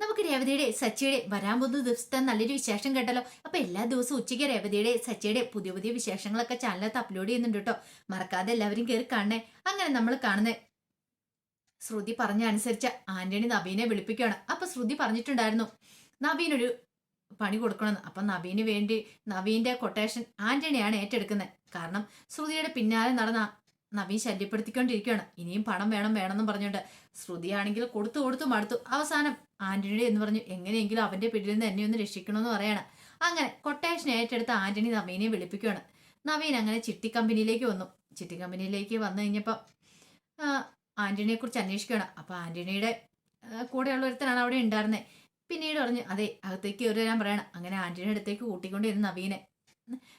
നമുക്ക് രേവതിയുടെ സച്ചിയുടെ വരാൻ പോകുന്ന ദിവസത്തെ നല്ലൊരു വിശേഷം കേട്ടല്ലോ. അപ്പൊ എല്ലാ ദിവസവും ഉച്ചയ്ക്ക് രേവതിയുടെ സച്ചിയുടെ പുതിയ പുതിയ വിശേഷങ്ങളൊക്കെ ചാനലത്ത് അപ്ലോഡ് ചെയ്യുന്നുണ്ട് കേട്ടോ. മറക്കാതെ എല്ലാവരും കയറി കാണണേ. അങ്ങനെ നമ്മൾ കാണുന്നത് ശ്രുതി പറഞ്ഞ അനുസരിച്ച് ആന്റണി നബീനെ വിളിപ്പിക്കുകയാണ്. അപ്പൊ ശ്രുതി പറഞ്ഞിട്ടുണ്ടായിരുന്നു നബീനൊരു പണി കൊടുക്കണമെന്ന്. അപ്പൊ നവീന് വേണ്ടി നവീന്റെ കൊട്ടേഷൻ ആന്റണിയാണ് ഏറ്റെടുക്കുന്നത്. കാരണം ശ്രുതിയുടെ പിന്നാലെ നടന്ന നവീൻ ശല്യപ്പെടുത്തിക്കൊണ്ടിരിക്കുകയാണ്. ഇനിയും പണം വേണം വേണമെന്നും പറഞ്ഞുകൊണ്ട് ശ്രുതിയാണെങ്കിൽ കൊടുത്തു കൊടുത്തു മടുത്തു. അവസാനം ആന്റണിയുടെ എന്ന് പറഞ്ഞു എങ്ങനെയെങ്കിലും അവന്റെ പിടിയിൽ നിന്ന് എന്നെ ഒന്ന് രക്ഷിക്കണമെന്ന് പറയാണ്. അങ്ങനെ കൊട്ടേഷൻ ഏറ്റെടുത്ത ആന്റണി നവീനെ വിളിപ്പിക്കുകയാണ്. നവീൻ അങ്ങനെ ചിട്ടി കമ്പനിയിലേക്ക് വന്നു. ചിട്ടി കമ്പനിയിലേക്ക് വന്നു കഴിഞ്ഞപ്പോൾ ആന്റണിയെ കുറിച്ച് അന്വേഷിക്കുകയാണ്. അപ്പൊ ആന്റണിയുടെ കൂടെയുള്ള ഒരുത്തനാണ് അവിടെ ഉണ്ടായിരുന്നത് പിന്നീട് പറഞ്ഞു അതെ അകത്തേക്ക് ഒരു വരാൻ പറയണം. അങ്ങനെ ആന്റണിയുടെ അടുത്തേക്ക് കൂട്ടിക്കൊണ്ടിരുന്നു നവീനെ.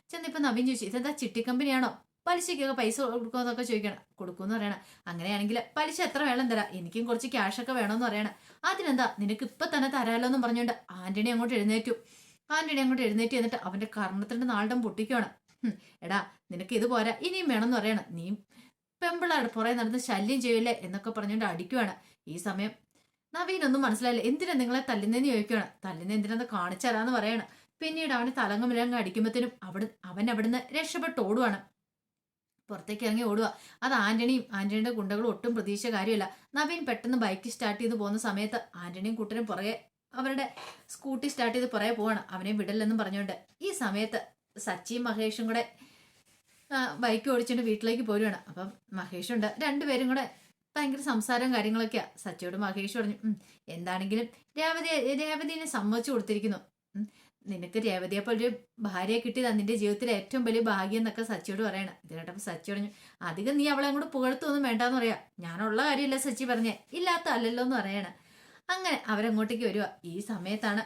ചെന്നിപ്പോ നവീൻ ചോദിച്ചു ഇതെന്താ ചിട്ടി കമ്പനിയാണോ? പലിശയ്ക്കൊക്കെ പൈസ കൊടുക്കുമെന്നൊക്കെ ചോദിക്കണം. കൊടുക്കുമെന്ന് പറയണം. അങ്ങനെയാണെങ്കിൽ പലിശ എത്ര വേണം തരാം. എനിക്കും കുറച്ച് ക്യാഷൊക്കെ വേണമെന്ന് പറയണം. അതിനെന്താ? നിനക്ക് ഇപ്പൊ തന്നെ തരാലോ എന്ന് പറഞ്ഞുകൊണ്ട് ആന്റണി അങ്ങോട്ട് എഴുന്നേറ്റു. ആന്റണി അങ്ങോട്ട് എഴുന്നേറ്റ് എന്നിട്ട് അവന്റെ കർണത്തിന്റെ നാളിടം പൊട്ടിക്കുകയാണ് എടാ നിനക്ക് ഇത് പോരാ. ഇനിയും വേണമെന്ന് പറയണം. നീ പെമ്പിളാണ് പുറകെ നടന്ന് ശല്യം ചെയ്യല്ലേ എന്നൊക്കെ പറഞ്ഞുകൊണ്ട് അടിക്കുവാണ്. ഈ സമയം നവീനൊന്നും മനസ്സിലായില്ല. എന്തിനാ നിങ്ങളെ തല്ലുന്നതെന്ന് ചോദിക്കുകയാണ് തല്ലുന്ന എന്തിനാന്ന് കാണിച്ചു തരാന്ന് പറയാണ്. പിന്നീട് അവനെ തലങ്ങമിലങ്ങ് അടിക്കുമ്പോഴത്തേനും അവിടെ അവൻ അവിടുന്ന് രക്ഷപ്പെട്ട് ഓടുവാണ്. പുറത്തേക്ക് ഇറങ്ങി ഓടുക. അത് ആന്റണിയും ആന്റണിയുടെ ഗുണ്ടകളും ഒട്ടും പ്രതീക്ഷ കാര്യമല്ല. നവീൻ പെട്ടെന്ന് ബൈക്ക് സ്റ്റാർട്ട് ചെയ്ത് പോകുന്ന സമയത്ത് ആന്റണിയും കൂട്ടരും പുറകെ അവരുടെ സ്കൂട്ടി സ്റ്റാർട്ട് ചെയ്ത് പുറകെ പോവാണ്. അവനെ വിടല്ലെന്നും പറഞ്ഞുകൊണ്ട്. ഈ സമയത്ത് സച്ചിയും മഹേഷും കൂടെ ബൈക്ക് ഓടിച്ചുകൊണ്ട് വീട്ടിലേക്ക് പോരുവാണ്. അപ്പം മഹേഷുണ്ട്. രണ്ടുപേരും കൂടെ ഭയങ്കര സംസാരവും കാര്യങ്ങളൊക്കെയാ. സച്ചിയോട് മഹേഷ് പറഞ്ഞു എന്താണെങ്കിലും രേവതി രേവതിനെ സമ്മതിച്ചു കൊടുത്തിരിക്കുന്നു. നിനക്ക് രേവതിയെ ഒരു ഭാര്യയെ കിട്ടിയതാ നിന്റെ ജീവിതത്തിലെ ഏറ്റവും വലിയ ഭാഗ്യം എന്നൊക്കെ സച്ചിയോട് പറയണം. ഇത് കേട്ടപ്പോൾ സച്ചി പറഞ്ഞു അധികം നീ അവളെ അങ്ങോട്ട് പുകഴ്ത്തൊന്നും വേണ്ടാന്ന് പറയാ. ഞാനുള്ള കാര്യമില്ല സച്ചി പറഞ്ഞേ. ഇല്ലാത്ത അല്ലല്ലോ എന്ന് പറയണം. അങ്ങനെ അവരങ്ങോട്ടേക്ക് വരിക ഈ സമയത്താണ്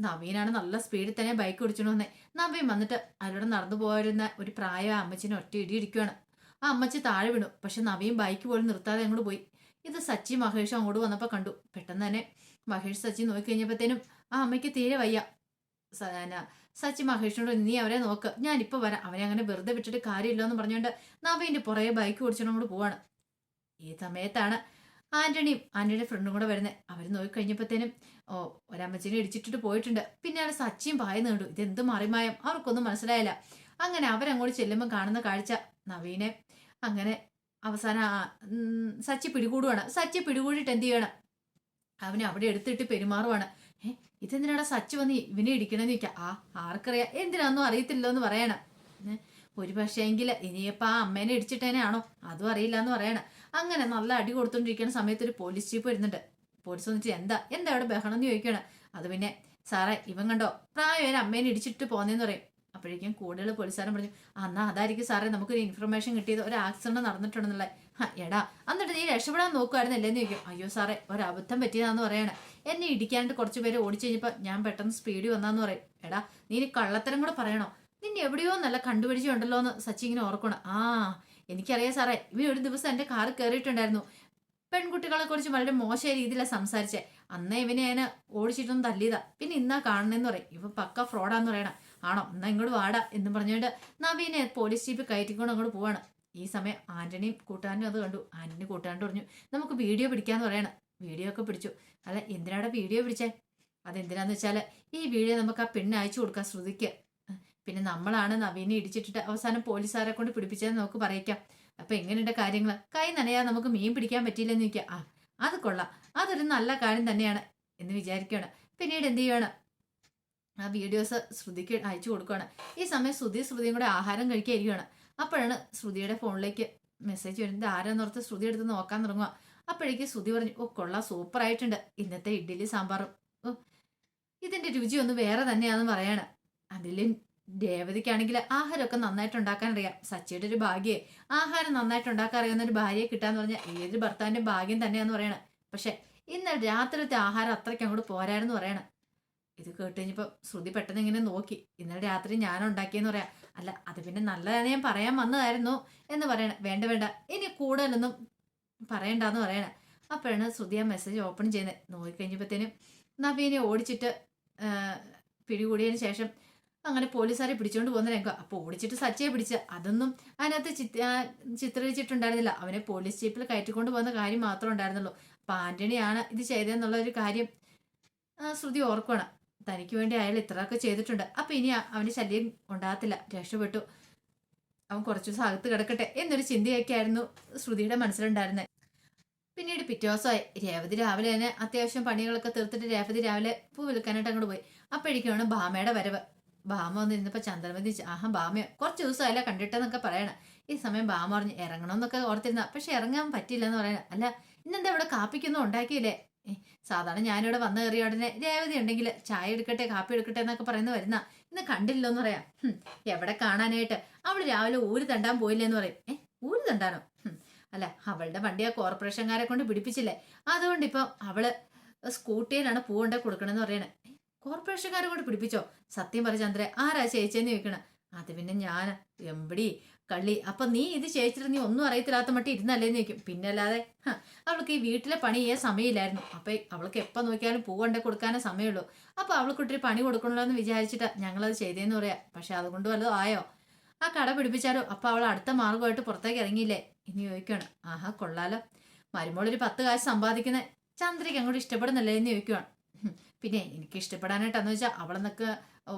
നവീനാണ് നല്ല സ്പീഡിൽ തന്നെ ബൈക്ക് ഓടിച്ചോണ്ട് വന്നേ. നവീൻ വന്നിട്ട് അവരോട് നടന്നു പോയിരുന്ന ഒരു പ്രായ അമ്മച്ചിനെ ഒറ്റ ഇടി ആ അമ്മച്ചി താഴെ വീണു. പക്ഷെ നവീൻ ബൈക്ക് പോലും നിർത്താതെ അങ്ങോട്ട് പോയി. ഇത് സച്ചി മഹേഷും അങ്ങോട്ട് വന്നപ്പോൾ കണ്ടു. പെട്ടെന്ന് തന്നെ മഹേഷ് സച്ചി നോക്കി കഴിഞ്ഞപ്പോഴത്തേനും ആ അമ്മയ്ക്ക് തീരെ വയ്യ. സച്ചി മഹേഷിനോട് നീ അവരെ നോക്ക്. ഞാനിപ്പോൾ വരാം. അവനെ അങ്ങനെ വെറുതെ വിട്ടിട്ട് കാര്യമില്ല എന്ന് പറഞ്ഞുകൊണ്ട് നവീന്റെ പുറകെ ബൈക്ക് അങ്ങോട്ട് പോവാണ്. ഈ സമയത്താണ് ആന്റണിയും ആന്റണിയുടെ ഫ്രണ്ടും കൂടെ വരുന്നത് അവർ നോക്കിക്കഴിഞ്ഞപ്പോഴത്തേനും ഓ ഒരമ്മച്ചിനെ ഇടിച്ചിട്ടിട്ട് പോയിട്ടുണ്ട്. പിന്നെയാണ് സച്ചിയും പായുന്ന കണ്ടു ഇതെന്ത് മറിമായം? അവർക്കൊന്നും മനസ്സിലായില്ല. അങ്ങനെ അവരങ്ങോട്ട് ചെല്ലുമ്പോൾ കാണുന്ന കാഴ്ച നവീനെ അങ്ങനെ അവസാനം സച്ചി പിടികൂടുവാണ്. സച്ചി പിടികൂടിയിട്ട് എന്ത് ചെയ്യണം? അവനെ അവിടെ എടുത്തിട്ട് പെരുമാറുവാണ്. ഏ ഇതെന്തിനാടാ സച്ച് വന്ന് ഇവനെ ഇടിക്കണമെന്ന് ചോദിക്കാം? ആ ആർക്കറിയാം. എന്തിനാന്നും അറിയത്തില്ലോ എന്ന് പറയണം. ഒരു പക്ഷേ എങ്കിൽ ഇനിയിപ്പോൾ ആ അമ്മേനെ ഇടിച്ചിട്ടേനാണോ? അതും അറിയില്ല എന്ന് പറയണം. അങ്ങനെ നല്ല അടി കൊടുത്തോണ്ടിരിക്കുന്ന സമയത്ത് ഒരു പോലീസ് ജീപ്പ് വരുന്നുണ്ട്. പോലീസ് വന്നിട്ട് എന്താ? എന്താ അവിടെ ബഹളം എന്ന് ചോദിക്കണം. അത് പിന്നെ സാറേ ഇവൻ കണ്ടോ? പ്രായം അമ്മേനെ ഇടിച്ചിട്ട് പോന്നേന്ന് പറയും. അപ്പോഴേക്കും കൂടുതൽ പോലീസുകാരൻ പറഞ്ഞു അന്നാ അതായിരിക്കും സാറേ നമുക്കൊരു ഇൻഫർമേഷൻ കിട്ടിയത്. ഒരു ആക്സിഡന്റ് നടന്നിട്ടുണ്ടെന്നുള്ള "ഹ, എടാ എന്നിട്ട് നീ രക്ഷപ്പെടാൻ നോക്കുമായിരുന്നല്ലേന്ന് ചോദിക്കും. അയ്യോ സാറേ ഒരബദ്ധം പറ്റിയതാന്ന് പറയണേ. എന്നെ ഇടിക്കാണ്ട് കുറച്ച് പേര് ഓടിച്ചു കഴിഞ്ഞപ്പോൾ ഞാൻ പെട്ടെന്ന് സ്പീഡ് വന്നാന്ന് പറയും. എടാ നീ കള്ളത്തരം കൂടെ പറയണോ? നിന്നെ എവിടെയോ നല്ല കണ്ടുപിടിച്ചുണ്ടല്ലോ എന്ന് സച്ചി ഇങ്ങനെ ഓർക്കണം. ആ എനിക്കറിയാം സാറേ ഇവൻ ഒരു ദിവസം എന്റെ കാറ് കയറിയിട്ടുണ്ടായിരുന്നു പെൺകുട്ടികളെ കുറിച്ച് വളരെ മോശമായ രീതിയിലാണ് സംസാരിച്ചേ. അന്നേ ഇവനെ ഞാൻ ഓടിച്ചിട്ടൊന്നും തല്ലിയതാ. പിന്നെ ഇന്നാ കാണണെന്ന് പറയും. ഇവ പക്ക ഫ്രോഡാന്ന് പറയണം. ആണോ എന്നാ ഇങ്ങോട്ട് വാടാ എന്ന് പറഞ്ഞുകൊണ്ട് നവീനെ പോലീസ് ജീപ്പ് കയറ്റിക്കൊണ്ട് അങ്ങോട്ട് പോവാണ്. ഈ സമയം ആന്റണിയും കൂട്ടാനും അത് കണ്ടു. ആന്റണി കൂട്ടാണ്ട് പറഞ്ഞു നമുക്ക് വീഡിയോ പിടിക്കാന്ന് പറയണം. വീഡിയോ ഒക്കെ പിടിച്ചു. അല്ല എന്തിനാടെ വീഡിയോ പിടിച്ചേ? അതെന്തിനാന്ന് വെച്ചാൽ ഈ വീഡിയോ നമുക്ക് ആ പെണ്ണ് അയച്ചു കൊടുക്കാം ശ്രുതിക്ക്. പിന്നെ നമ്മളാണ് നവീനെ ഇടിച്ചിട്ടിട്ട് അവസാനം പോലീസുകാരെ കൊണ്ട് പിടിപ്പിച്ചതെന്ന് നമുക്ക് പറയിക്കാം. അപ്പൊ എങ്ങനെയുണ്ട് കാര്യങ്ങൾ കൈ നനയാതെ നമുക്ക് മീൻ പിടിക്കാൻ പറ്റിയില്ലെന്ന് നിൽക്കുക ആ അത് കൊള്ളാം. അതൊരു നല്ല കാര്യം തന്നെയാണ് എന്ന് വിചാരിക്കുകയാണ്. പിന്നീട് എന്ത് ചെയ്യുകയാണ് ആ വീഡിയോസ് ശ്രുതിക്ക് അയച്ചു കൊടുക്കുകയാണ്. ഈ സമയം ശ്രുതി ശ്രുതിയും കൂടെ ആഹാരം കഴിക്കാതിരിക്കുകയാണ് അപ്പോഴാണ് ശ്രുതിയുടെ ഫോണിലേക്ക് മെസ്സേജ് വരുന്നത്. ആരാന്നോർത്ത് ശ്രുതി എടുത്ത് നോക്കാൻ തുടങ്ങുക അപ്പോഴേക്ക് ശ്രുതി പറഞ്ഞു ഓ കൊള്ളാം സൂപ്പർ ആയിട്ടുണ്ട് ഇന്നത്തെ ഇഡ്ഡലി സാമ്പാറും. ഇതിന്റെ രുചി ഒന്ന് വേറെ തന്നെയാണെന്ന് പറയാണ്. അതിലും രേവതിക്കാണെങ്കിൽ ആഹാരമൊക്കെ നന്നായിട്ട് ഉണ്ടാക്കാൻ അറിയാം സച്ചിയുടെ ഒരു ഭാഗ്യേ. ആഹാരം നന്നായിട്ട് ഉണ്ടാക്കാൻ അറിയാവുന്ന ഒരു ഭാര്യയെ കിട്ടാന്ന് പറഞ്ഞാൽ ഏതൊരു ഭർത്താവിന്റെ ഭാഗ്യം തന്നെയാന്ന് പറയണം. പക്ഷെ ഇന്ന് രാത്രിത്തെ ആഹാരം അത്രയ്ക്ക് അങ്ങോട്ട് പോരായിരുന്നു പറയണം. ഇത് കേട്ട് കഴിഞ്ഞപ്പോൾ ശ്രുതി പെട്ടെന്ന് ഇങ്ങനെ നോക്കി. ഇന്നലെ രാത്രി ഞാൻ ഉണ്ടാക്കിയെന്ന് പറയാം അല്ല അത് പിന്നെ നല്ലതാണ് ഞാൻ പറയാൻ വന്നതായിരുന്നു എന്ന് പറയണം വേണ്ട വേണ്ട ഇനി കൂടുതലൊന്നും പറയണ്ടെന്ന് പറയണം. അപ്പോഴാണ് ശ്രുതി ആ മെസ്സേജ് ഓപ്പൺ ചെയ്യുന്നത്. നോക്കിക്കഴിഞ്ഞപ്പോഴത്തേനും നവീനെ ഓടിച്ചിട്ട് പിടികൂടിയതിന് ശേഷം അങ്ങനെ പോലീസുകാരെ പിടിച്ചുകൊണ്ട് പോകുന്ന രംഗം. അപ്പോൾ ഓടിച്ചിട്ട് സച്ചയെ പിടിച്ച്. അതൊന്നും അതിനകത്ത് ചിത്ര ചിത്രീകരിച്ചിട്ടുണ്ടായിരുന്നില്ല. അവനെ പോലീസ് ജീപ്പിൽ കയറ്റിക്കൊണ്ട് പോകുന്ന കാര്യം മാത്രമേ ഉണ്ടായിരുന്നുള്ളൂ. അപ്പോൾ ആന്റണിയാണ് ഇത് ചെയ്തതെന്നുള്ള ഒരു കാര്യം ശ്രുതി ഓർക്കണം. തനിക്ക് വേണ്ടി അയാൾ ഇത്രയൊക്കെ ചെയ്തിട്ടുണ്ട്. അപ്പൊ ഇനി അവന് ശല്യം ഉണ്ടാകത്തില്ല. രക്ഷപ്പെട്ടു. അവൻ കുറച്ചു ദിവസം അകത്ത് കിടക്കട്ടെ എന്നൊരു ചിന്തയൊക്കെ ആയിരുന്നു ശ്രുതിയുടെ മനസ്സിലുണ്ടായിരുന്നത്. പിന്നീട് പിറ്റേ ദിവസമായി. രേവതി രാവിലെ തന്നെ അത്യാവശ്യം പണികളൊക്കെ തീർത്തിട്ട് രേവതി രാവിലെ പൂ വിൽക്കാനായിട്ട് അങ്ങോട്ട് പോയി. അപ്പോഴേക്കാണ് ഭാമയുടെ വരവ്. ഭാമ വന്നിരുന്നപ്പോ ചന്ദ്രമതി ആഹാ ഭാമയോ കുറച്ച് ദിവസമല്ല കണ്ടിട്ടെന്നൊക്കെ പറയണം. ഈ സമയം ഭാമ പറഞ്ഞു ഇറങ്ങണമെന്നൊക്കെ ഓർത്തിരുന്ന. പക്ഷെ ഇറങ്ങാൻ പറ്റില്ല എന്ന് പറയണം. അല്ല ഇന്നെന്താ ഇവിടെ കാപ്പിക്കൊന്നും ഉണ്ടാക്കിയില്ലേ? സാധാരണ ഞാനിവിടെ വന്നു കയറിയ ഉടനെ രേവതി ഉണ്ടെങ്കിൽ ചായ എടുക്കട്ടെ കാപ്പി എടുക്കട്ടെ എന്നൊക്കെ പറയുന്ന വരുന്ന. ഇന്ന് കണ്ടില്ലോ എന്ന് പറയാം എവിടെ കാണാനായിട്ട്? അവൾ രാവിലെ ഊര് തണ്ടാൻ പോയില്ലെന്ന് പറയും. ഏ ഊര് തണ്ടാനോ? അല്ല അവളുടെ വണ്ടി ആ കോർപ്പറേഷൻകാരെ കൊണ്ട് പിടിപ്പിച്ചില്ലേ? അതുകൊണ്ട് ഇപ്പം അവൾ സ്കൂട്ടിയിലാണ് പൂ കൊടുക്കണമെന്ന് പറയണേ. കോർപ്പറേഷൻകാരെ കൊണ്ട് പിടിപ്പിച്ചോ? സത്യം പറ ചന്ദ്ര ആരാ ചേച്ചേന്ന് ചോദിക്കണേ. അത് പിന്നെ ഞാൻ എമ്പടി കള്ളി അപ്പൊ നീ ഇത് ചേച്ചിട്ട് നീ ഒന്നും അറിയത്തില്ലാത്ത മട്ടി ഇരുന്നല്ലേന്ന് ചോദിക്കും. പിന്നെ അല്ലാതെ അവൾക്ക് ഈ വീട്ടിലെ പണി ചെയ്യാൻ സമയമില്ലായിരുന്നു. അപ്പൊ അവൾക്ക് എപ്പ നോക്കിയാലും പൂ കൊടുക്കാനേ സമയമുള്ളൂ. അപ്പൊ അവൾക്കൊട്ടൊരു പണി കൊടുക്കണല്ലോ എന്ന് വിചാരിച്ചിട്ടാ ഞങ്ങളത് ചെയ്തേന്ന് പറയാ. പക്ഷെ അതുകൊണ്ട് വല്ലതും ആയോ? ആ കട പിടിപ്പിച്ചാലോ? അപ്പൊ അവൾ അടുത്ത മാർഗമായിട്ട് പുറത്തേക്ക് ഇറങ്ങിയില്ലേ? ഇനി ചോദിക്കുകയാണ് ആഹാ കൊള്ളാലോ. മരുമോളൊരു പത്ത് കാശ് സമ്പാദിക്കുന്ന ചന്ദ്രയ്ക്ക് അങ്ങോട്ട് ഇഷ്ടപ്പെടുന്നല്ലേ എന്ന് ചോദിക്കുവാണ്. പിന്നെ എനിക്ക് ഇഷ്ടപ്പെടാനായിട്ടാന്ന് വെച്ചാൽ അവളെന്നൊക്കെ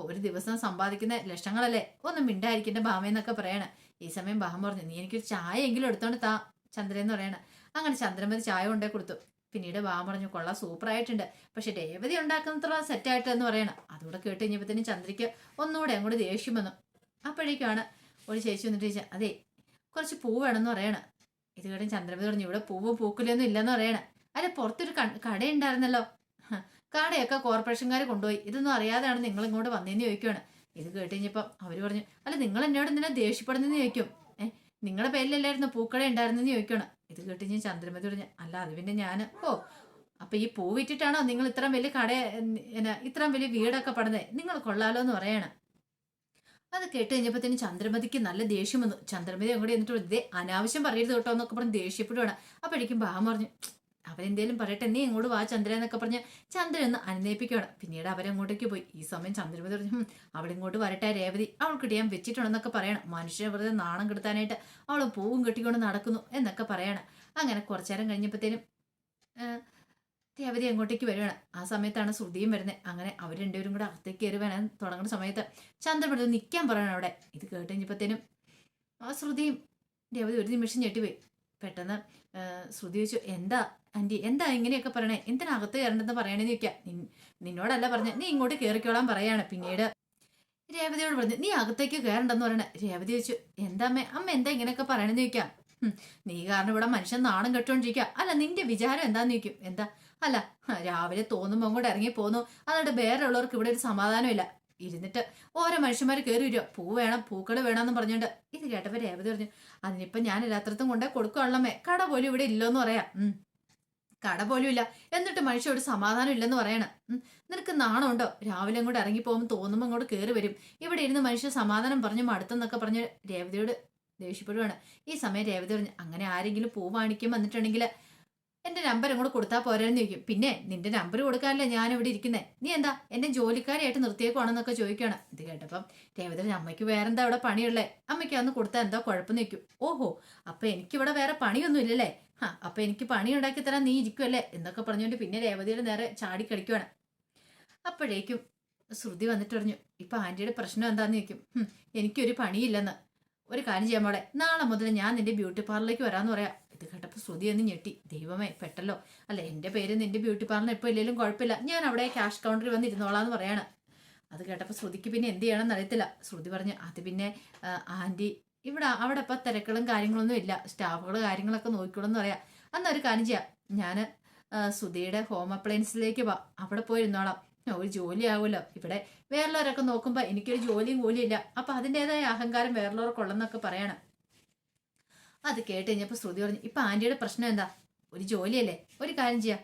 ഒരു ദിവസം സമ്പാദിക്കുന്ന ലക്ഷങ്ങളല്ലേ? ഒന്ന് മിണ്ടായിരിക്കേണ്ട ഭാമയെന്നൊക്കെ പറയണ. ഈ സമയം ബാഹം പറഞ്ഞു നീ എനിക്കൊരു ചായ എങ്കിലും എടുത്തോണ്ട് താ ചന്ദ്രൻ എന്ന് പറയണ. അങ്ങനെ ചന്ദ്രമതി ചായ കൊണ്ടേ കൊടുത്തു. പിന്നീട് ബാഹം പറഞ്ഞു കൊള്ളാം സൂപ്പർ ആയിട്ടുണ്ട്. പക്ഷെ രേവതി ഉണ്ടാക്കുന്നത്ര സെറ്റായിട്ട് എന്ന് പറയണം. അതുകൂടെ കേട്ട് കഴിഞ്ഞപ്പോഴത്തേനും ചന്ദ്രയ്ക്ക് ഒന്നുകൂടെ അങ്ങോട്ട് ദേഷ്യം വന്നു. അപ്പോഴേക്കാണ് ഒരു ചേച്ചി വന്നിട്ട് ചോദിച്ചാൽ അതെ കുറച്ച് പൂ വേണമെന്ന് പറയണം. ഇത് കേട്ടും ചന്ദ്രമതി പറഞ്ഞു ഇവിടെ പൂവും പൂക്കുലൊന്നും ഇല്ലെന്ന് പറയണ. അല്ല പുറത്തൊരു കടയുണ്ടായിരുന്നല്ലോ. കടയൊക്കെ കോർപ്പറേഷൻകാർ കൊണ്ടുപോയി. ഇതൊന്നും അറിയാതെയാണ് നിങ്ങൾ ഇങ്ങോട്ട് വന്നതെന്ന് ചോദിക്കുവാണ്. ഇത് കേട്ട് കഴിഞ്ഞപ്പം അവർ പറഞ്ഞു അല്ല നിങ്ങൾ എന്നോട് എന്തിനാ ദേഷ്യപ്പെടുന്നെന്ന് ചോദിക്കും. ഏഹ് നിങ്ങളുടെ പേരിലല്ലായിരുന്നു പൂക്കട ഉണ്ടായിരുന്നെന്ന് ചോദിക്കണം. ഇത് കേട്ട് ചന്ദ്രമതി പറഞ്ഞു അല്ല അത് പിന്നെ ഞാൻ ഓ അപ്പൊ ഈ പൂ വിറ്റിട്ടാണോ നിങ്ങൾ ഇത്രയും വലിയ കട എന്നാ ഇത്രയും വലിയ വീടൊക്കെ പടുന്നത് നിങ്ങൾ കൊള്ളാലോ എന്ന് പറയണം. അത് കേട്ട് കഴിഞ്ഞപ്പോഴത്തേനും ചന്ദ്രമതിക്ക് നല്ല ദേഷ്യം വന്നു. ചന്ദ്രമതി അങ്ങോട്ട് എന്നിട്ട് ഇതേ അനാവശ്യം പറയരുത് കേട്ടോ എന്നൊക്കെ പറഞ്ഞ് ദേഷ്യപ്പെടുവാണ്. അപ്പോഴേക്കും ബാമ പറഞ്ഞു അവരെന്തേലും പറയട്ടെ നീ ഇങ്ങോട്ട് വാ ചന്ദ്ര എന്നൊക്കെ പറഞ്ഞ് ചന്ദ്രൻ ഒന്ന് അനുനയിപ്പിക്കുകയാണ്. പിന്നീട് അവരങ്ങോട്ടേക്ക് പോയി. ഈ സമയം ചന്ദ്രമതി പറഞ്ഞു "ഹും, അവളിങ്ങോട്ട് വരട്ടെ രേവതി. അവൾക്കിട്ട് ഞാൻ വെച്ചിട്ടുണ്ടെന്നൊക്കെ പറയണം. മനുഷ്യനെ വെറുതെ നാണം കെടുത്താനായിട്ട് അവൾ പൂവും കെട്ടിക്കൊണ്ട് നടക്കുന്നു എന്നൊക്കെ പറയണം. അങ്ങനെ കുറച്ചേരം കഴിഞ്ഞപ്പോഴത്തേനും രേവതി അങ്ങോട്ടേക്ക് വരുവാണ് ആ സമയത്താണ് ശ്രുതിയും വരുന്നത്. അങ്ങനെ അവർ രണ്ടുപേരും കൂടെ അകത്തേക്ക് കയറി തുടങ്ങുന്ന സമയത്ത് ചന്ദ്രപ്പെടുത്ത് നിൽക്കാൻ പറയണം അവിടെ. ഇത് കേട്ട് കഴിഞ്ഞപ്പോഴത്തേനും ആ ശ്രുതിയും രേവതി ഒരു നിമിഷം ഞെട്ടിപ്പോയി. പെട്ടെന്ന് ശ്രുതി ചോദിച്ചു എന്താ ആന്റി എന്താ ഇങ്ങനെയൊക്കെ പറയണേ? എന്തിനകത്ത് കയറണ്ടെന്ന് പറയണേന്ന് ചോദിക്കാം. നിന്നോടല്ല പറഞ്ഞ നീ ഇങ്ങോട്ട് കയറിക്കോളാൻ പറയാണ്. പിന്നീട് രേവതിയോട് പറഞ്ഞു നീ അകത്തേക്ക് കയറണ്ടെന്ന് പറയണേ. രേവതി ചോദിച്ചു എന്താ അമ്മ? അമ്മ എന്താ ഇങ്ങനെയൊക്കെ പറയണെന്ന് ചോദിക്കാം. നീ കാരണം ഇവിടെ മനുഷ്യൻ നാണം കെട്ടോണ്ടിരിക്കുക അല്ല നിന്റെ വിചാരം എന്താന്ന് ചോദിക്കും? എന്താ? അല്ല രാവിലെ തോന്നുമ്പോൾ അങ്ങോട്ട് ഇറങ്ങി പോന്നു അതുകൊണ്ട് വേറെ ഉള്ളവർക്ക് ഇവിടെ ഒരു സമാധാനമില്ല. ഇരുന്നിട്ട് ഓരോ മനുഷ്യന്മാർ കയറി വരിക. പൂ വേണം പൂക്കൾ വേണമെന്ന് പറഞ്ഞുകൊണ്ട്. ഇത് കേട്ടപ്പോൾ രേവതി പറഞ്ഞു അതിനിപ്പം ഞാൻ എല്ലാത്തരത്തും കൊണ്ടേ കൊടുക്കുകയുള്ളമേ കട പോലും ഇവിടെ ഇല്ലെന്ന് പറയാം. കട പോലും ഇല്ല. എന്നിട്ട് മനുഷ്യ ഒരു സമാധാനം ഇല്ലെന്ന് പറയണം. നിനക്ക് നാണമുണ്ടോ? രാവിലെ അങ്ങോട്ട് ഇറങ്ങി പോകുമ്പോൾ തോന്നുമ്പോൾ അങ്ങോട്ട് കയറി വരും. ഇവിടെ ഇരുന്ന് മനുഷ്യ സമാധാനം പറഞ്ഞു മടുത്തെന്നൊക്കെ പറഞ്ഞ് രേവതിയോട് ദേഷ്യപ്പെടുവാണ്. ഈ സമയം രേവതി പറഞ്ഞു അങ്ങനെ ആരെങ്കിലും പൂ വാണിക്കും വന്നിട്ടുണ്ടെങ്കിൽ എന്റെ നമ്പർ അങ്ങോട്ട് കൊടുത്താൽ പോരാന്ന് ചോദിക്കും. പിന്നെ നിന്റെ നമ്പർ കൊടുക്കാനല്ലേ ഞാൻ ഇവിടെ ഇരിക്കുന്നത് നീ എന്താ എന്റെ ജോലിക്കാരിയായിട്ട് നിർത്തിയേക്കുവാണെന്നൊക്കെ ചോദിക്കുകയാണ്. ഇത് കേട്ടപ്പം രേവതി അമ്മയ്ക്ക് വേറെന്താ ഇവിടെ പണിയുള്ളേ? അമ്മയ്ക്ക് അന്ന് കൊടുത്താൽ എന്താ കുഴപ്പം നിൽക്കും. ഓഹോ അപ്പൊ എനിക്കിവിടെ വേറെ പണിയൊന്നും ഇല്ലല്ലേ? ഹാ അപ്പൊ എനിക്ക് പണി ഉണ്ടാക്കി തരാൻ നീ ഇരിക്കുമല്ലേ എന്നൊക്കെ പറഞ്ഞുകൊണ്ട് പിന്നെ രേവതിയുടെ നേരെ ചാടി കളിക്കുവാണ് അപ്പോഴേക്കും ശ്രുതി വന്നിട്ട് പറഞ്ഞു ഇപ്പൊ ആന്റിയുടെ പ്രശ്നം എന്താന്ന് ചോദിക്കും. "ഹും, എനിക്കൊരു പണിയില്ലെന്ന്. ഒരു കാര്യം ചെയ്യാൻ മോളെ. നാളെ മുതൽ ഞാൻ നിന്റെ ബ്യൂട്ടി പാർലറിലേക്ക് വരാമെന്ന് പറയാം. ഇത് കേട്ടപ്പോൾ ശ്രുതി എന്ന് ഞെട്ടി. ദൈവമേ പെട്ടല്ലോ. അല്ല എന്റെ പേര് നിന്റെ ബ്യൂട്ടി പാർലർ ഇപ്പോൾ ഇല്ലെങ്കിലും കുഴപ്പമില്ല. ഞാൻ അവിടെ ക്യാഷ് കൗണ്ടറിൽ വന്ന് ഇരുന്നോളാന്ന് പറയാണ്. അത് കേട്ടപ്പോൾ ശ്രുതിക്ക് പിന്നെ എന്ത് ചെയ്യണമെന്ന് അറിയത്തില്ല. ശ്രുതി പറഞ്ഞു അത് പിന്നെ ആന്റി ഇവിടെ അവിടെ ഇപ്പം തിരക്കുകളും കാര്യങ്ങളൊന്നും ഇല്ല. സ്റ്റാഫുകൾ കാര്യങ്ങളൊക്കെ നോക്കിക്കോളെന്ന് പറയാം. അന്ന് ഒരു കാര്യം ചെയ്യാം. ഞാൻ സുധിയുടെ ഹോം അപ്ലയൻസിലേക്ക് വാ. അവിടെ പോയി ഇരുന്നോളാം ഒരു ജോലി ആവുമല്ലോ. ഇവിടെ വേറെ ഉള്ളവരൊക്കെ നോക്കുമ്പോൾ എനിക്കൊരു ജോലിയും കൂലിയില്ല അപ്പം അതിന്റെതായ അഹങ്കാരം വേറെ വേറുള്ളവർക്കുള്ളെന്നൊക്കെ പറയണം. അത് കേട്ട് കഴിഞ്ഞപ്പോൾ ശ്രുതി പറഞ്ഞു ഇപ്പം ആന്റിയുടെ പ്രശ്നം എന്താ? ഒരു ജോലിയല്ലേ? ഒരു കാര്യം ചെയ്യാം.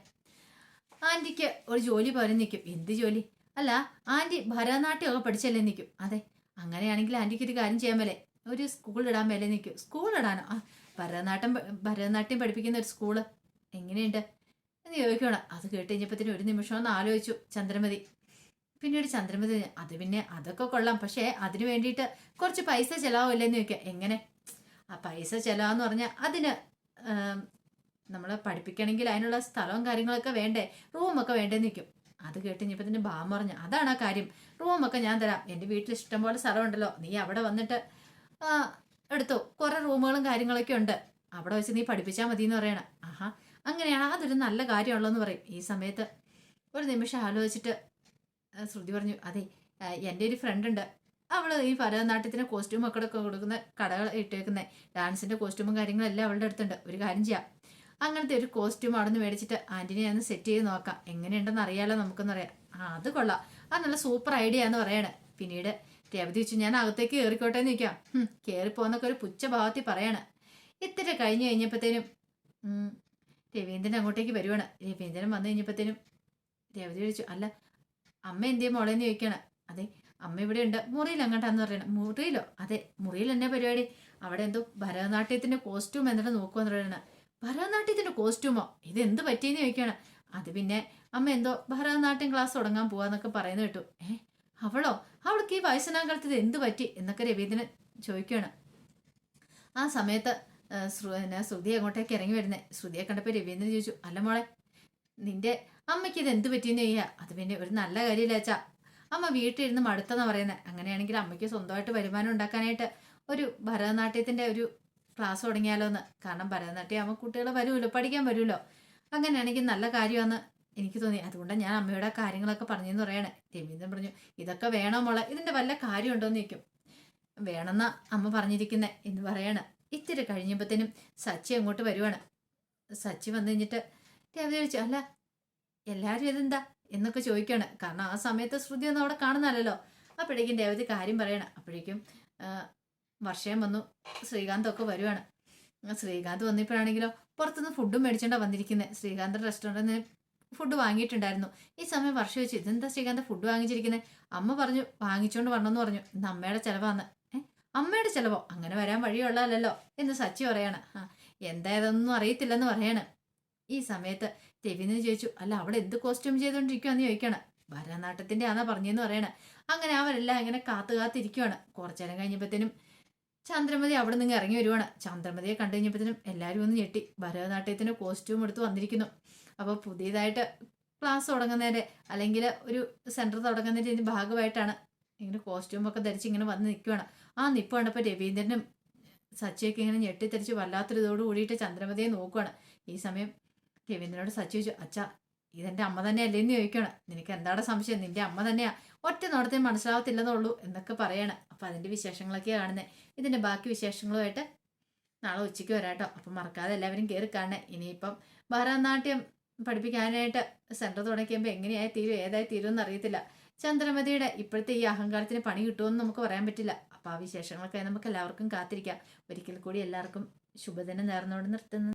ആന്റിക്ക് ഒരു ജോലി പോരെ നിൽക്കും. എന്ത് ജോലി? അല്ല ആന്റി ഭരതനാട്യമൊക്കെ പഠിച്ചല്ലേ നിൽക്കും. അതെ അങ്ങനെയാണെങ്കിൽ ആന്റിക്ക് ഒരു കാര്യം ചെയ്യാൻ മേലെ. ഒരു സ്കൂൾ ഇടാൻ മേലെ നിൽക്കും. സ്കൂൾ ഇടാനോ? ആ ഭരതനാട്യം ഭരതനാട്യം പഠിപ്പിക്കുന്ന ഒരു സ്കൂൾ എങ്ങനെയുണ്ട്? എന്ന് ചോദിക്കണം അത് കേട്ട് കഴിഞ്ഞപ്പോഴത്തേനും ഒരു നിമിഷം ഒന്ന് ആലോചിച്ചു. ചന്ദ്രമതി. പിന്നീട് ചന്ദ്രമതി അത് പിന്നെ അതൊക്കെ കൊള്ളാം. പക്ഷേ അതിന് വേണ്ടിയിട്ട് കുറച്ച് പൈസ ചിലവാവില്ലെന്ന് ചോദിക്കാം എങ്ങനെ? ആ പൈസ ചിലവെന്ന് പറഞ്ഞാൽ അതിന് നമ്മൾ പഠിപ്പിക്കണമെങ്കിൽ അതിനുള്ള സ്ഥലവും കാര്യങ്ങളൊക്കെ വേണ്ടേ? റൂമൊക്കെ വേണ്ടേ നിൽക്കും അത് കേട്ട് കഴിഞ്ഞപ്പത്തിന് ബാം പറഞ്ഞു അതാണ് ആ കാര്യം. റൂമൊക്കെ ഞാൻ തരാം. എന്റെ വീട്ടിൽ ഇഷ്ടം ഇഷ്ടംപോലെ സ്ഥലമുണ്ടല്ലോ നീ അവിടെ വന്നിട്ട് എടുത്തു. കുറേ റൂമുകളും കാര്യങ്ങളൊക്കെ ഉണ്ട്. അവിടെ വെച്ച് നീ പഠിപ്പിച്ചാൽ മതി എന്ന് പറയണം. ആഹാ. അങ്ങനെയാണ്. അതൊരു നല്ല കാര്യമുള്ളതെന്ന് പറയും. ഈ സമയത്ത് ഒരു നിമിഷം ആലോചിച്ചിട്ട് ശ്രുതി പറഞ്ഞു അതെ എന്റെ ഒരു ഫ്രണ്ട് ഉണ്ട്. അവൾ ഈ ഭരതനാട്യത്തിന് കോസ്റ്റ്യൂം ഒക്കെ കൊടുക്കുന്ന കടകൾ ഇട്ടേക്കുന്നത് ഡാൻസിന്റെ കോസ്റ്റ്യൂമും കാര്യങ്ങളും എല്ലാം അവളുടെ അടുത്തുണ്ട്. ഒരു കാര്യം ചെയ്യാം. അങ്ങനത്തെ ഒരു കോസ്റ്റ്യൂം അവിടെ നിന്ന് മേടിച്ചിട്ട് ആന്റിനെ ഒന്ന് സെറ്റ് ചെയ്ത് നോക്കാം. എങ്ങനെയുണ്ടെന്ന് അറിയാലോ നമുക്കൊന്ന് അറിയാം ആ അത് കൊള്ളാം. അത് നല്ല സൂപ്പർ ഐഡിയ എന്ന് പറയണേ. പിന്നീട് രേവതി വെച്ചു ഞാൻ അകത്തേക്ക് കയറിക്കോട്ടെ എന്ന് നിൽക്കാം കയറിപ്പോന്നൊക്കെ ഒരു പുച്ഛഭാവത്തിൽ പറയാണ്. ഇത്തിരി കഴിഞ്ഞ് കഴിഞ്ഞപ്പോഴത്തേനും രവീന്ദ്രൻ അങ്ങോട്ടേക്ക് വരുവാണ്. രവീന്ദ്രൻ വന്നു കഴിഞ്ഞപ്പോഴത്തേനും രേവതി ചോദിച്ചു അല്ല അമ്മ എന്തിയാ മോളേന്ന് ചോദിക്കാണ് അതെ അമ്മ ഇവിടെ ഉണ്ട് മുറിയിൽ അങ്ങോട്ടാന്ന് പറയണം. മുറിയിലോ? അതെ മുറിയിൽ എന്നെ പരിപാടി? അവിടെ എന്തോ ഭരതനാട്യത്തിന്റെ കോസ്റ്റ്യൂം എന്നിട്ട് നോക്കുമെന്ന് പറയണ ഭരതനാട്യത്തിന്റെ കോസ്റ്റ്യൂമോ ഇത് എന്ത് പറ്റിയെന്ന് ചോദിക്കണം അത് പിന്നെ അമ്മ എന്തോ ഭരതനാട്യം ക്ലാസ് തുടങ്ങാൻ പോവാന്നൊക്കെ പറയുന്നത് കേട്ടു. ഏ അവളോ? അവൾക്ക് ഈ വയസ്സനാകാലത്ത് ഇത് എന്ത് പറ്റി? എന്നൊക്കെ രവീന്ദ്രൻ ചോദിക്കുകയാണ്. ആ സമയത്ത് ശ്രുതി അങ്ങോട്ടേക്ക് ഇറങ്ങി വരുന്നേ. ശ്രുതിയെ കണ്ടപ്പോൾ രവീന്ദ്രൻ ചോദിച്ചു അല്ല മോളെ നിന്റെ അമ്മയ്ക്ക് ഇത് എന്ത് പറ്റിയെന്ന് ചെയ്യുക അത് പിന്നെ ഒരു നല്ല കാര്യമില്ല അച്ഛാ? അമ്മ വീട്ടിലിരുന്ന് മടുത്തെന്ന് പറയുന്നത് അങ്ങനെയാണെങ്കിൽ അമ്മയ്ക്ക് സ്വന്തമായിട്ട് വരുമാനം ഉണ്ടാക്കാനായിട്ട് ഒരു ഭരതനാട്യത്തിന്റെ ഒരു ക്ലാസ് തുടങ്ങിയാലോ എന്ന് കാരണം ഭരതനാട്യം അമ്മ കുട്ടികൾ വരുമല്ലോ പഠിക്കാൻ വരുമല്ലോ. അങ്ങനെയാണെങ്കിൽ നല്ല കാര്യമാണ് എനിക്ക് തോന്നി. അതുകൊണ്ടാണ് ഞാൻ അമ്മയുടെ കാര്യങ്ങളൊക്കെ പറഞ്ഞെന്ന് പറയണേ. രവീന്ദ്രൻ പറഞ്ഞു ഇതൊക്കെ വേണോ മോളെ? ഇതിന്റെ വല്ല കാര്യമുണ്ടോ എന്ന് ചോദിക്കും. വേണമെന്ന അമ്മ പറഞ്ഞിരിക്കുന്നേ എന്ന് പറയാണ്. ഇത്തിരി കഴിഞ്ഞപ്പോഴത്തേനും സച്ചി അങ്ങോട്ട് വരുവാണ്. സച്ചി വന്നു കഴിഞ്ഞിട്ട് രവി ചോദിച്ചു അല്ല എല്ലാവരും ഇതെന്താ? എന്നൊക്കെ ചോദിക്കണം. കാരണം ആ സമയത്ത് ശ്രുതി ഒന്നും അവിടെ കാണുന്നല്ലോ അപ്പോഴേക്കും രേവതി കാര്യം പറയണം. അപ്പോഴേക്കും വർഷയം വന്നു. ശ്രീകാന്തൊക്കെ വരുവാണ്. ശ്രീകാന്ത് വന്നപ്പോഴാണെങ്കിലോ പുറത്തുനിന്ന് ഫുഡും മേടിച്ചോണ്ടാ വന്നിരിക്കുന്നത് ശ്രീകാന്ത് റെസ്റ്റോറന്റിൽ നിന്ന് ഫുഡ് വാങ്ങിയിട്ടുണ്ടായിരുന്നു. ഈ സമയം വർഷം വെച്ച് ഇതെന്താ ശ്രീകാന്ത് ഫുഡ് വാങ്ങിച്ചിരിക്കുന്നത് അമ്മ പറഞ്ഞു വാങ്ങിച്ചോണ്ട് വരണമെന്ന് പറഞ്ഞു. ഇന്ന് അമ്മയുടെ ചിലവാന്ന്. അമ്മയുടെ ചിലവോ? അങ്ങനെ വരാൻ വഴിയുള്ളതല്ലോ എന്ന് സച്ചി പറയാണ്. എന്തായതൊന്നും അറിയത്തില്ലെന്ന് പറയാണ്. ഈ സമയത്ത് രവീന്ദ്രൻ ചോദിച്ചു അല്ല അവിടെ എന്ത് കോസ്റ്റ്യൂം ചെയ്തോണ്ടിരിക്കുവാന്ന് ചോദിക്കണം. ഭരതനാട്യത്തിന്റെ ആണെന്നാ പറഞ്ഞെന്ന് പറയണേ. അങ്ങനെ അവരെല്ലാം ഇങ്ങനെ കാത്തു കാത്തിരിക്കുവാണ്. കുറച്ചു നേരം കഴിഞ്ഞപ്പോഴത്തേനും ചന്ദ്രമതി അവിടെ നിന്ന് ഇറങ്ങി വരുവാണ്. ചന്ദ്രമതിയെ കണ്ടു കഴിഞ്ഞപ്പോഴത്തേനും എല്ലാവരും ഒന്ന് ഞെട്ടി. ഭരതനാട്യത്തിന് കോസ്റ്റ്യൂം എടുത്ത് വന്നിരിക്കുന്നു. അപ്പോൾ പുതിയതായിട്ട് ക്ലാസ് തുടങ്ങുന്നതിന്റെ അല്ലെങ്കിൽ ഒരു സെന്റർ തുടങ്ങുന്നതിന്റെ ഭാഗമായിട്ടാണ് ഇങ്ങനെ കോസ്റ്റ്യൂം ഒക്കെ ധരിച്ച് ഇങ്ങനെ വന്ന് നിൽക്കുവാണ്. ആ നിപ്പ് കണ്ടപ്പോൾ രവീന്ദ്രനും സച്ചിയൊക്കെ ഇങ്ങനെ ഞെട്ടിത്തെറിച്ച് വല്ലാത്തൊരു ഇതോട് കൂടിയിട്ട് ചന്ദ്രമതിയെ നോക്കുവാണ്. ഈ സമയം രവീന്ദ്രനോട് സച്ചി ചോദിച്ചു അച്ഛാ ഇതെന്റെ അമ്മ തന്നെയല്ലേ? എന്ന് ചോദിക്കണം നിനക്ക് എന്താണ് സംശയം? നിന്റെ അമ്മ തന്നെയാ. ഒറ്റ നോടത്തിന് മനസ്സിലാവത്തില്ലെന്നുള്ളൂ എന്നൊക്കെ പറയണം. അപ്പൊ അതിന്റെ വിശേഷങ്ങളൊക്കെ കാണുന്നത് ഇതിന്റെ ബാക്കി വിശേഷങ്ങളുമായിട്ട് നാളെ ഉച്ചയ്ക്ക് വരാട്ടോ. അപ്പം മറക്കാതെ എല്ലാവരും കയറി കാണണേ. ഇനിയിപ്പം ഭരതനാട്യം പഠിപ്പിക്കാനായിട്ട് സെന്റർ തുടങ്ങിയപ്പോൾ എങ്ങനെയായി തീരും ഏതായി തീരും എന്ന് അറിയത്തില്ല. ചന്ദ്രമതിയുടെ ഇപ്പോഴത്തെ ഈ അഹങ്കാരത്തിന് പണി കിട്ടുമെന്ന് നമുക്ക് പറയാൻ പറ്റില്ല. അപ്പോൾ ആ വിശേഷങ്ങളൊക്കെ നമുക്ക് എല്ലാവർക്കും കാത്തിരിക്കാം. ഒരിക്കൽ കൂടി എല്ലാവർക്കും ശുഭദിനം നേർന്നുകൊണ്ട് നിർത്തുന്നു.